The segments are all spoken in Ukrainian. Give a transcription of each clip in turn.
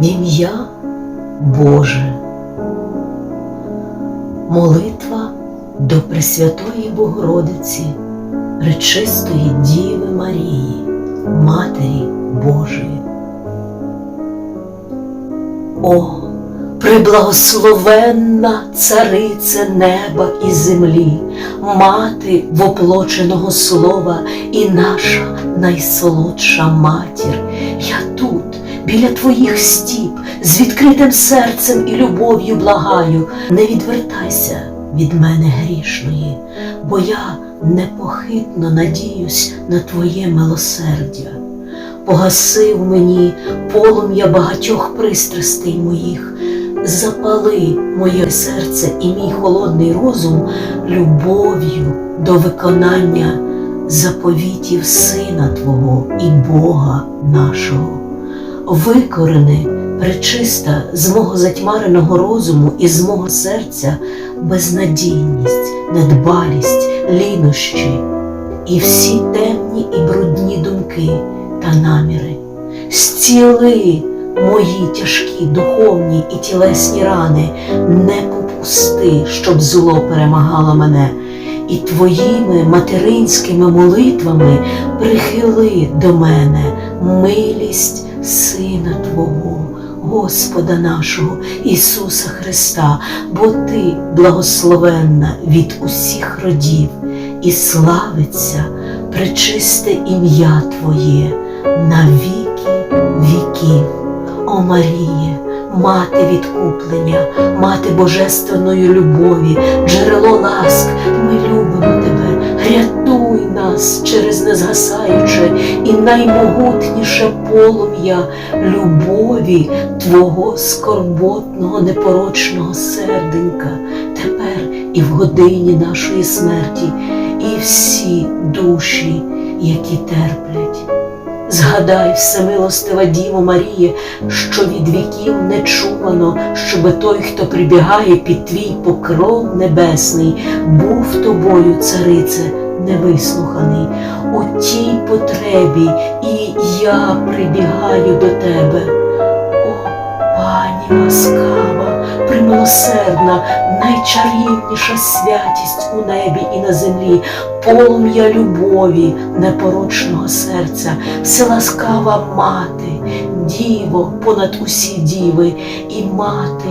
в ім'я Боже. Молитва до Пресвятої Богородиці, Пречистої Діви Марії, Матері Божої. О, приблагословенна царице неба і землі, мати воплоченого слова і наша найсолодша матір. Я біля твоїх стіп, з відкритим серцем і любов'ю благаю, не відвертайся від мене грішної, бо я непохитно надіюсь на твоє милосердя. Погасив мені полум'я багатьох пристрастей моїх, запали моє серце і мій холодний розум любов'ю до виконання заповітів Сина Твого і Бога нашого. Викорени, пречиста з мого затьмареного розуму і з мого серця безнадійність, недбалість, лінощі. І всі темні і брудні думки та наміри. Зціли мої тяжкі духовні і тілесні рани, не попусти, щоб зло перемагало мене, і твоїми материнськими молитвами прихили до мене милість Сина Твого. Господа нашого Ісуса Христа, бо Ти благословенна від усіх родів, і славиться пречисте ім'я Твоє на віки віків. О Маріє, мати відкуплення, мати божественної любові, джерело ласк, ми любимо рятуй нас через незгасаюче і наймогутніше полум'я любові Твого скорботного, непорочного серденька, тепер і в годині нашої смерті, і всі душі, які терплять. Згадай, всемилостива Діво Маріє, що від віків не чувано, щоби той, хто прибігає під твій покров небесний, був тобою, царице, невислуханий. У тій потребі і я прибігаю до тебе. О, пані ласкава, примилосердна, найчарівніша святість у небі і на землі, полум'я любові, непорочного серця, вселаскава мати, діво понад усі діви, і мати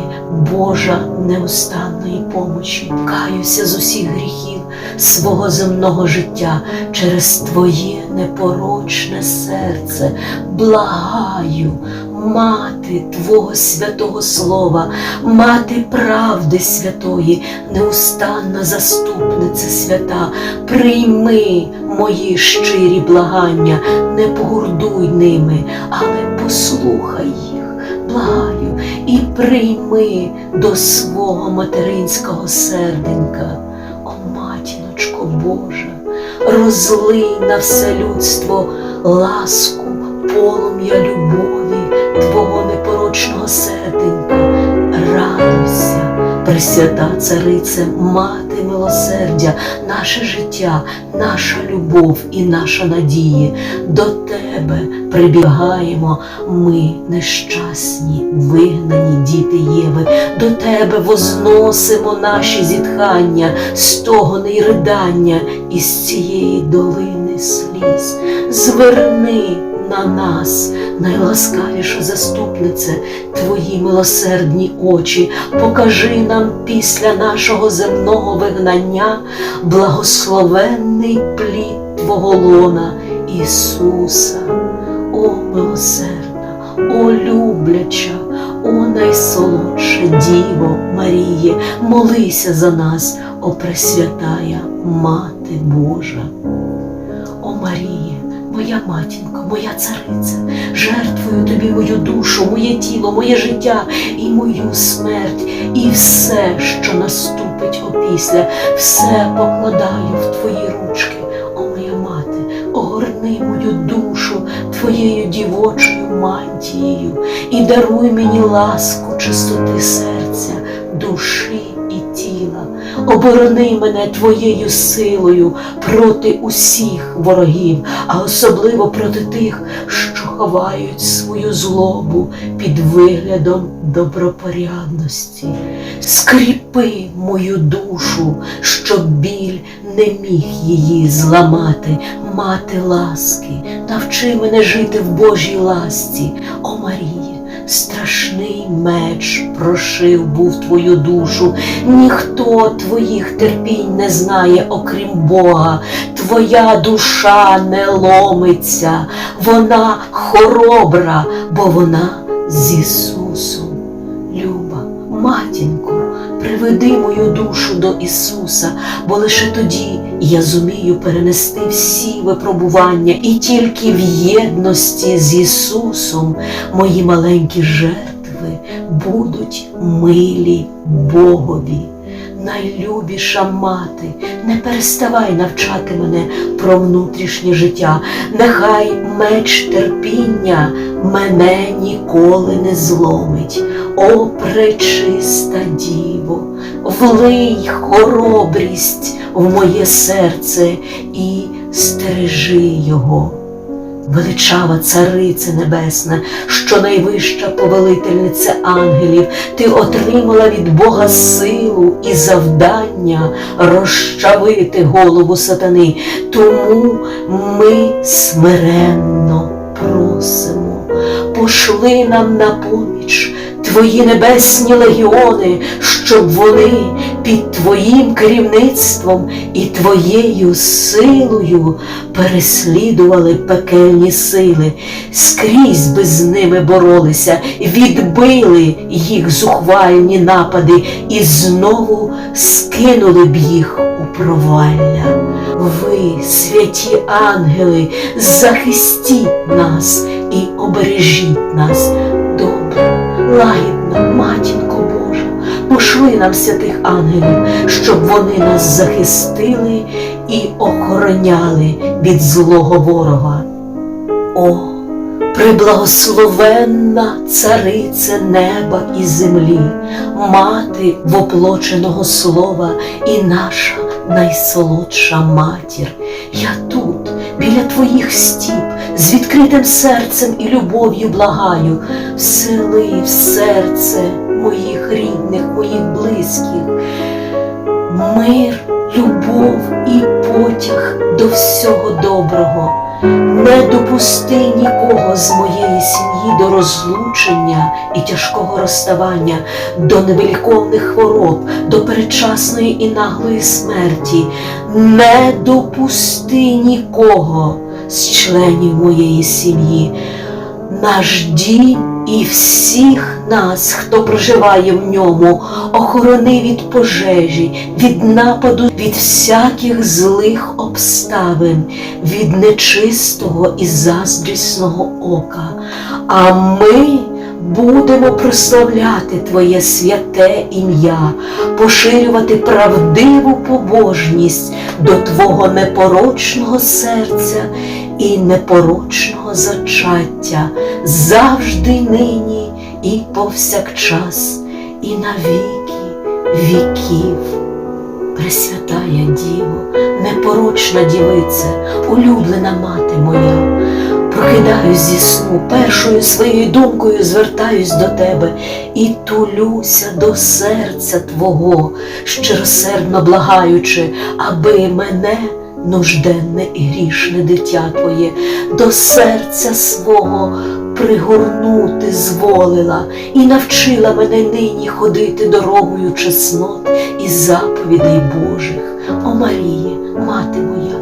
Божа неустанної помочі. Каюся з усіх гріхів свого земного життя через Твоє непорочне серце, благаю, мати Твого святого Слова, мати правди святої, неустанна заступниця свята, прийми мої щирі благання, не погордуй ними, але послухай їх, благаю, і прийми до свого материнського серденька. Божа, розлий на все людство ласку, полум'я любові Твого непорочного серденька, радуйся, Пресвята Царице, Мати милосердя, наше життя, наша любов і наша надія. До Тебе прибігаємо ми нещасні, вигнані діти Єви, до Тебе возносимо наші зітхання, стогони й ридання із цієї долини сліз. Зверни на нас, найласкавіша заступнице, твої милосердні очі, покажи нам після нашого земного вигнання благословенний плід Твого лона Ісуса, о милосердна, о любляча, о найсолодша Діво Маріє, молися за нас, о Пресвятая Мати Божа. О Маріє, моя матінко, моя цариця, жертвую тобі мою душу, моє тіло, моє життя і мою смерть, і все, що наступить опісля, все покладаю в твої ручки, о моя мати, огорни мою душу твоєю дівочою мантією і даруй мені ласку чистоти серця, душі. Оборони мене твоєю силою проти усіх ворогів, а особливо проти тих, що ховають свою злобу під виглядом добропорядності. Скріпи мою душу, щоб біль не міг її зламати, мати ласки, навчи мене жити в Божій ласці, о Марія. Страшний меч прошив був твою душу, ніхто твоїх терпінь не знає, окрім Бога. Твоя душа не ломиться, вона хоробра, бо вона з Ісусом. Люба, матінко, приведи мою душу до Ісуса, бо лише тоді я зумію перенести всі випробування, і тільки в єдності з Ісусом мої маленькі жертви будуть милі Богові. Найлюбіша мати, не переставай навчати мене про внутрішнє життя, нехай меч терпіння мене ніколи не зломить. О, пречиста діво, влий хоробрість в моє серце і стережи його. Величава царице небесна, що найвища повелительниця ангелів, ти отримала від Бога силу і завдання розчавити голову сатани. Тому ми смиренно просимо, пошли нам на поміч твої небесні легіони, щоб вони під твоїм керівництвом і твоєю силою переслідували пекельні сили, скрізь би з ними боролися, відбили їх зухвальні напади і знову скинули б їх у провалля. Ви, святі ангели, захистіть нас і обережіть нас добре, лагідно, матінко Божа, пошли нам святих ангелів, щоб вони нас захистили і охороняли від злого ворога. О, приблагословенна царице неба і землі, мати воплоченого слова і наша найсолодша матір. Я тут, біля твоїх стіп, з відкритим серцем і любов'ю благаю, всели в серце моїх рідних, моїх близьких, мир, любов і потяг до всього доброго. Не допусти нікого з моєї сім'ї до розлучення і тяжкого розставання, до невеликовних хвороб, до передчасної і наглої смерті. Не допусти нікого з членів моєї сім'ї. Наш дім і всіх нас, хто проживає в ньому, охорони від пожежі, від нападу, від всяких злих обставин, від нечистого і заздрісного ока. А ми будемо прославляти Твоє святе ім'я, поширювати правдиву побожність до Твого непорочного серця і непорочного зачаття завжди нині і повсякчас, і на віки віків. Пресвятая Діво, непорочна дівице, улюблена мати моя, прокидаюсь зі сну, першою своєю думкою звертаюсь до тебе і тулюся до серця Твого, щиросердно благаючи, аби мене, нужденне і грішне дитя Твоє, до серця свого пригорнути зволила і навчила мене нині ходити дорогою чеснот і заповідей Божих. О Маріє, мати моя,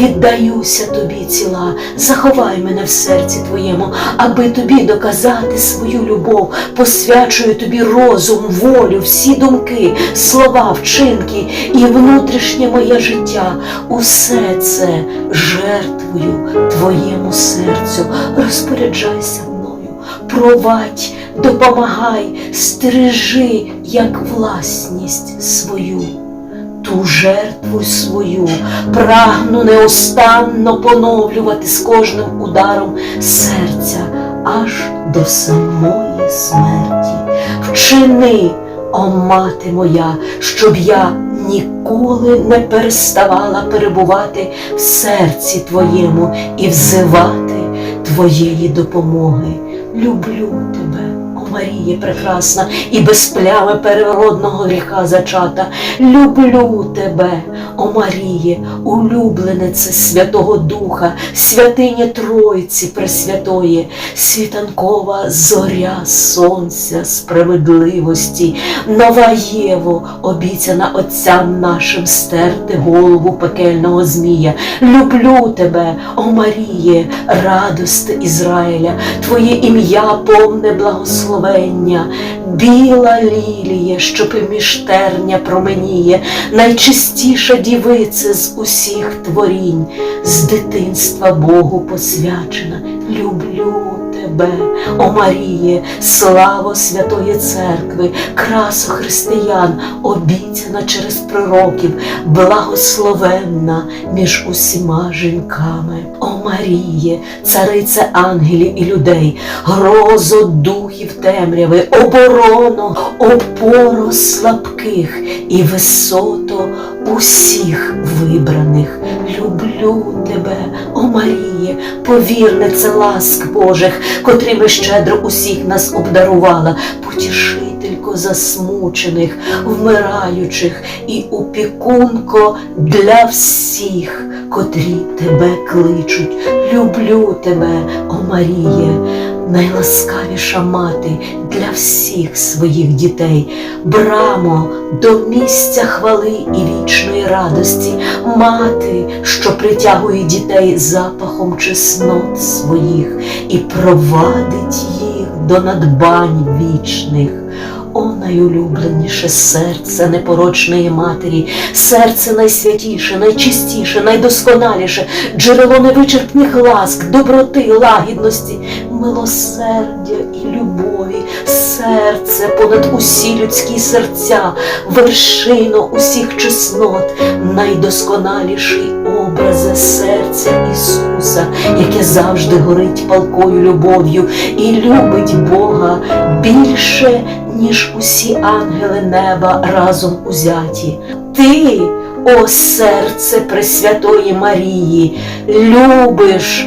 віддаюся тобі ціла, заховай мене в серці твоєму, аби тобі доказати свою любов, посвячую тобі розум, волю, всі думки, слова, вчинки і внутрішнє моє життя. Усе це жертвую твоєму серцю. Розпоряджайся мною, провадь, допомагай, стережи як власність свою ту жертву свою прагну неостанно поновлювати з кожним ударом серця аж до самої смерті. Вчини, о мати моя, щоб я ніколи не переставала перебувати в серці Твоєму і взивати Твоєї допомоги. Люблю тебе, о Марія прекрасна, і без плями первородного гріха зачата. Люблю тебе, о Маріє, улюбленице Святого Духа, святиня Тройці Пресвятої, світанкова зоря сонця справедливості, нова Єво, обіцяна отцям нашим стерти голову пекельного змія. Люблю тебе, о Маріє, радости Ізраїля, Твоє ім'я повне благословення, біла лілія, що поміж терня променіє, найчистіша дівице з усіх творінь, з дитинства Богу посвячена. Тебе, о Маріє, славо Святої Церкви, красу християн, обіцяна через пророків, благословенна між усіма жінками. О Маріє, царице ангелів і людей, грозо духів темряви, оборону, опору слабких і висото усіх вибраних. Люблю тебе, о Маріє, повірнице ласк Божих, котрими щедро усіх нас обдарувала, потішителько засмучених, вмираючих і опікунко для всіх, котрі тебе кличуть. Люблю тебе, о Маріє, найласкавіша мати для всіх своїх дітей, брамо до місця хвали і вічної радості, мати, що притягує дітей запахом чеснот своїх і провадить їх до надбань вічних. О, найулюбленіше серце непорочної матері, серце найсвятіше, найчистіше, найдосконаліше, джерело невичерпних ласк, доброти, лагідності, милосердя і любові, серце понад усі людські серця, вершино усіх чеснот, найдосконаліший образе серця Ісуса, яке завжди горить палкою любов'ю і любить Бога більше, ніж усі ангели неба разом узяті. Ти, о серце Пресвятої Марії, любиш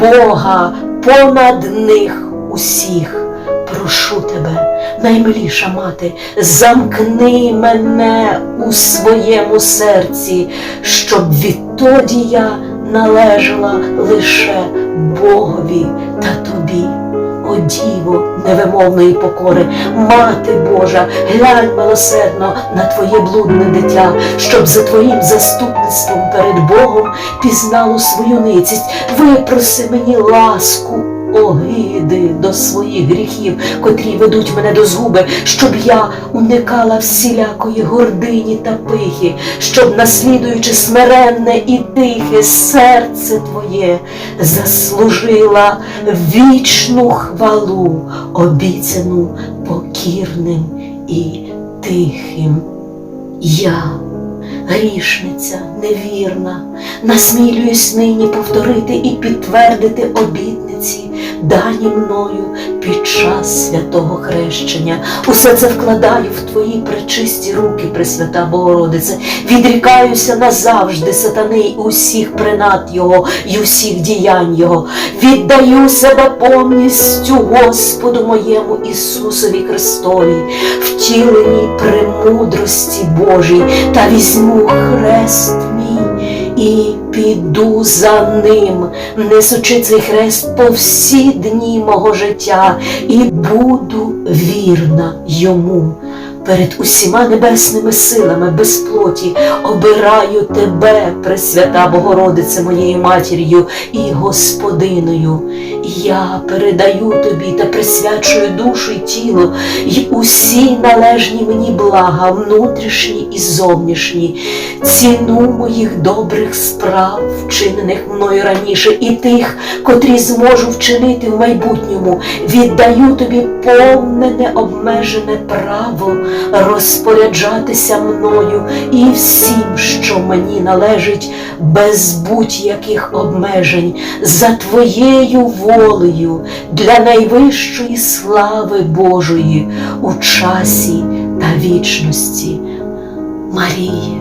Бога понад них усіх. Прошу тебе, наймиліша мати, замкни мене у своєму серці, щоб відтоді я належала лише Богові та тобі. О діво невимовної покори, мати Божа, глянь милосердно на твоє блудне дитя, щоб за твоїм заступництвом перед Богом пізнало свою ницість. Випроси мені ласку, огиди до своїх гріхів, котрі ведуть мене до згуби, щоб я уникала всілякої гордині та пихи, щоб, наслідуючи смиренне і тихе серце Твоє, заслужила вічну хвалу, обіцяну покірним і тихим. Я, грішниця, невірна, насмілююсь нині повторити і підтвердити обітниці, дані мною під час святого хрещення. Усе це вкладаю в твої пречисті руки, Пресвята Богородице, відрікаюся назавжди сатани й усіх принад Його й усіх діянь Його. Віддаю себе повністю Господу моєму Ісусові Христові, втіленій премудрості Божій, та візьму хрест і піду за ним, несучи цей хрест по всі дні мого життя, і буду вірна йому. Перед усіма небесними силами без плоті. Обираю тебе, Пресвята Богородице, моєю матір'ю і Господиною. Я передаю тобі та присвячую душу й тіло й усі належні мені блага, внутрішні і зовнішні, ціну моїх добрих справ, вчинених мною раніше, і тих, котрі зможу вчинити в майбутньому, віддаю тобі повне необмежене право розпоряджатися мною і всім, що мені належить, без будь-яких обмежень, за твоєю волею для найвищої слави Божої у часі та вічності. Маріє,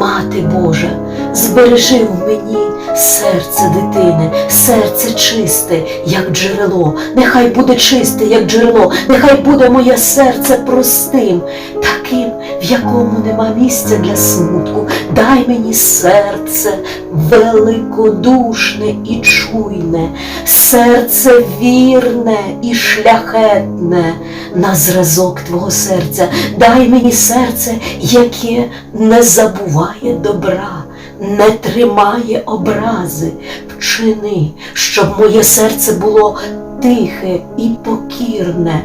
Мати Божа, збережи в мені серце дитини, серце чисте, як джерело. Нехай буде чисте, як джерело, нехай буде моє серце простим, таким, в якому нема місця для смутку. Дай мені серце великодушне і чуйне, серце вірне і шляхетне на зразок Твого серця. Дай мені серце, яке не забуває добра, не тримає образи, вчини, щоб моє серце було тихе і покірне,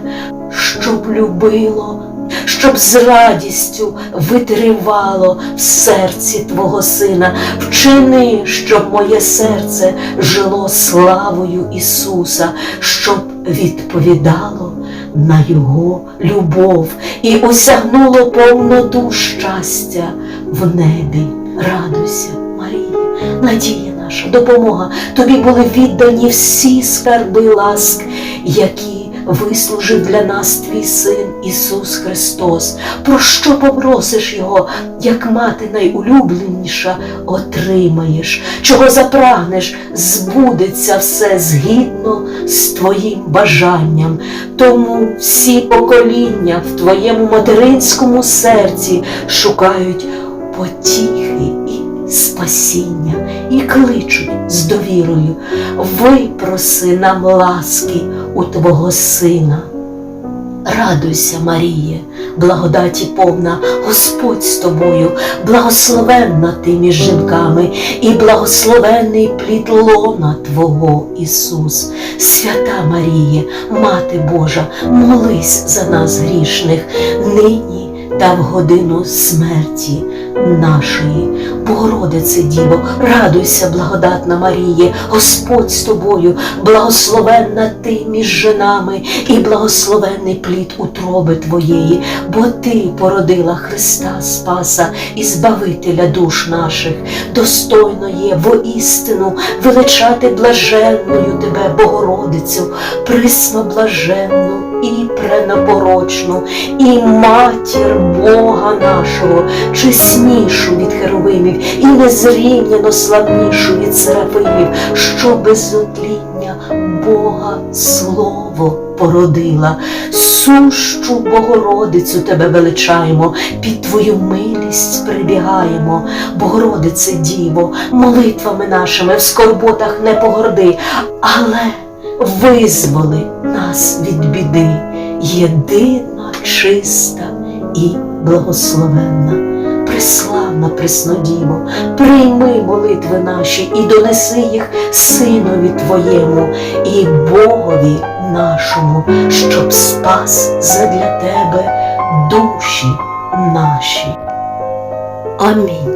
щоб любило, щоб з радістю витривало в серці Твого Сина. Вчини, щоб моє серце жило славою Ісуса, щоб відповідало на Його любов і осягнуло повноту щастя в небі. Радуйся, Марія, надія наша, допомога. Тобі були віддані всі скарби ласк, які вислужив для нас твій син Ісус Христос. Про що попросиш Його, як мати найулюбленіша, отримаєш, чого запрагнеш, збудеться все згідно з твоїм бажанням. Тому всі покоління в твоєму материнському серці шукають потіхи і спасіння і кличуть з довірою. Випроси нам ласки у Твого Сина. Радуйся, Маріє, благодаті повна, Господь з тобою, благословенна ти між жінками, і благословенний плід лона Твого Ісус. Свята Маріє, Мати Божа, молись за нас грішних, нині та в годину смерті нашої. Богородице Діво, радуйся, благодатна Маріє, Господь з тобою, благословенна ти між жінами, і благословенний плід утроби твоєї, бо ти породила Христа Спаса і Збавителя душ наших. Достойно є воістину величати блаженною тебе, Богородицю, присно блаженну і пренапорочну, і матір Бога нашого, чеснішу від херовимів, і незрівняно славнішу від серафимів, що без отління Бога Слово породила. Сущу Богородицю тебе величаємо, під Твою милість прибігаємо, Богородице Діво, молитвами нашими в скорботах не погорди, але визволи нас від біди, єдина, чиста і благословенна. Преславна Преснодіво, прийми молитви наші і донеси їх Синові Твоєму і Богові нашому, щоб спас задля Тебе душі наші. Амінь.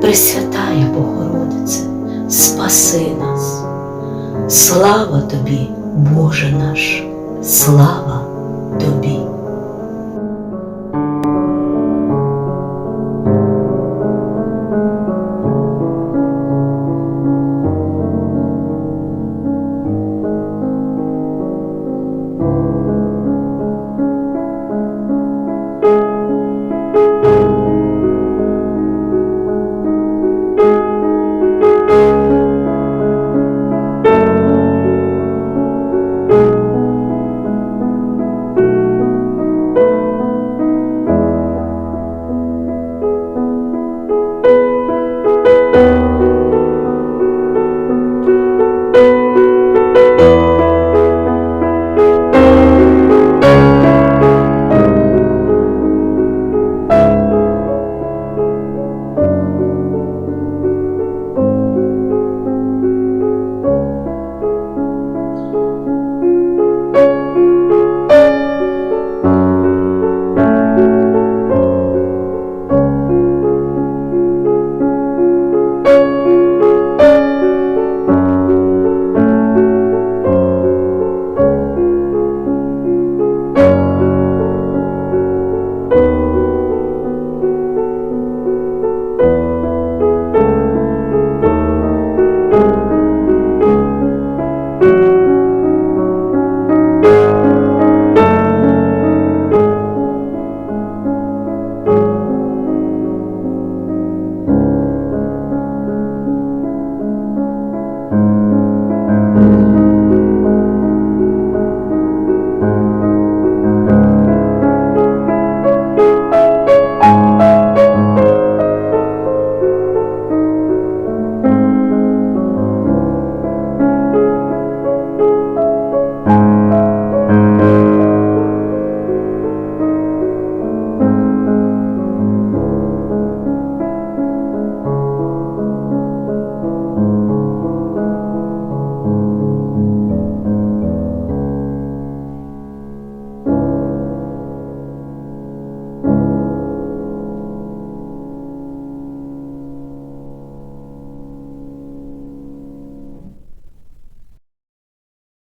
Пресвятая Богородице, спаси нас. Слава тобі, Боже наш, слава тобі.